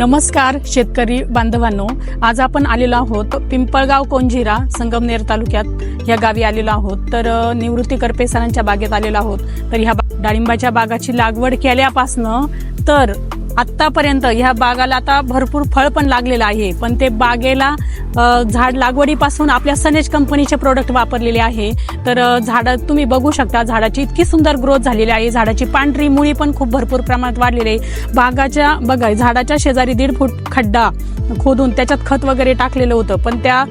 नमस्कार शेतकरी बांधवांनो. आज आपण आलेलो आहोत पिंपळगाव कोंजिरा संगमनेर तालुक्यात. या गावी आलेलो आहोत. तर निवृत्ती करपे सरांच्या बागेत आलेलो आहोत. तर ह्या डाळिंबाच्या बागाची लागवड केल्यापासनं तर आतापर्यंत ह्या बागाला आता भरपूर फळ पण लागलेलं आहे. पण ते बागेला झाड लागवडीपासून आपल्या सनेज कंपनीचे प्रोडक्ट वापरलेले आहे. तर झाडं तुम्ही बघू शकता झाडाची इतकी सुंदर ग्रोथ झालेली आहे. झाडाची पांढरी मुळी पण खूप भरपूर प्रमाणात वाढलेली आहे. बागाच्या बघा झाडाच्या शेजारी दीड फूट खड्डा खोदून त्याच्यात खत वगैरे टाकलेलं होतं. पण त्या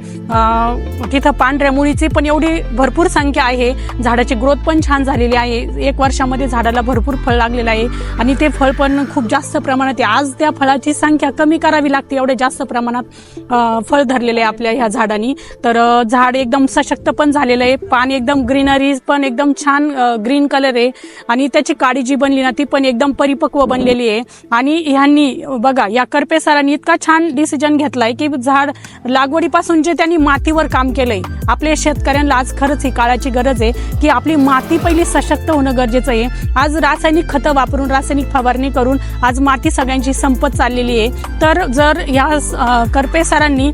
तिथं पांढऱ्या मुळीची पण एवढी भरपूर संख्या आहे. झाडाची ग्रोथ पण छान झालेली आहे. एक वर्षामध्ये झाडाला भरपूर फळ लागलेलं आहे. आणि ते फळ पण खूप जास्त प्रमाणात आहे. आज त्या फळाची संख्या कमी करावी लागते. एवढे जास्त प्रमाणात फळ धरले धरलेले आहे आपल्या ह्या झाडांनी. तर झाड एकदम सशक्त पण झालेलं आहे. पान एकदम ग्रीनरी पण एकदम छान ग्रीन कलर आहे. आणि त्याची काळी जी बनली ना ती पण एकदम परिपक्व बनलेली आहे. आणि ह्यांनी बघा या करपे सरांनी इतका छान डिसिजन घेतलाय की झाड लागवडीपासून जे त्यांनी मातीवर काम केलंय. आपल्या शेतकऱ्यांना आज खरंच ही काळाची गरज आहे की आपली माती पहिली सशक्त होणं गरजेचं आहे. आज रासायनिक खतं वापरून रासायनिक फवारणी करून आज माती सगळ्यांची संपत चाललेली आहे. तर जर या अ, करपे सरांनी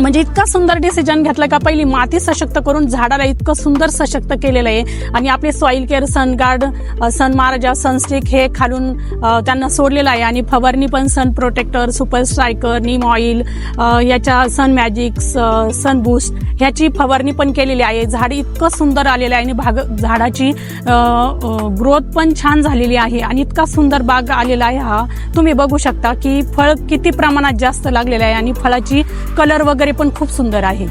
म्हणजे इतका सुंदर डिसिजन घेतला का पहिली माती सशक्त करून झाडाला इतकं सुंदर सशक्त केलेलं आहे. आणि आपले soil care sun guard sun Maharaja sunstick हे खालून त्यांना सोडलेलं आहे. आणि फवारणी पण sun protector super striker neem oil याच्या सन मॅजिक सन बूस्ट ह्याची फवारणी पण केलेली आहे. झाड इतकं सुंदर आलेलं आहे आणि भाग झाडाची ग्रोथ पण छान झालेली आहे. आणि इतका सुंदर बाग आलेला आहे हा. तुम्ही बघू शकता की फळ किती प्रमाणात जास्त लागलेलं आहे आणि फळाची कलर वगैरे पण खूप सुंदर आहे.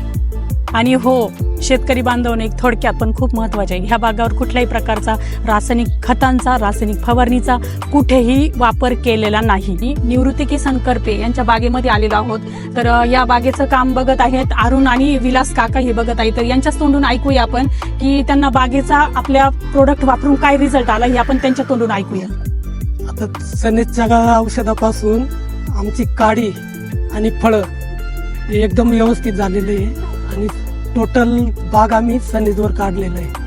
आणि हो शेतकरी बांधवने थोडक्यात पण खूप महत्त्वाचे आहे. ह्या बागावर कुठल्याही प्रकारचा रासायनिक खतांचा रासायनिक फवारणीचा कुठेही वापर केलेला नाही. निवृत्ती किसन करपे यांच्या बागेमध्ये आलेलो आहोत. तर या बागेचं काम बघत आहेत अरुण आणि विलास काका हे बघत आहेत. तर यांच्याच तोंडून ऐकूया आपण की त्यांना बागेचा आपल्या प्रोडक्ट वापरून काय रिझल्ट आला हे आपण त्यांच्या तोंडून ऐकूया. आता सनेजच्या औषधापासून आमची काडी आणि फळं एकदम व्यवस्थित झालेलं आहे. आणि टोटल बाग आम्ही सनीजवर काढलेलं आहे.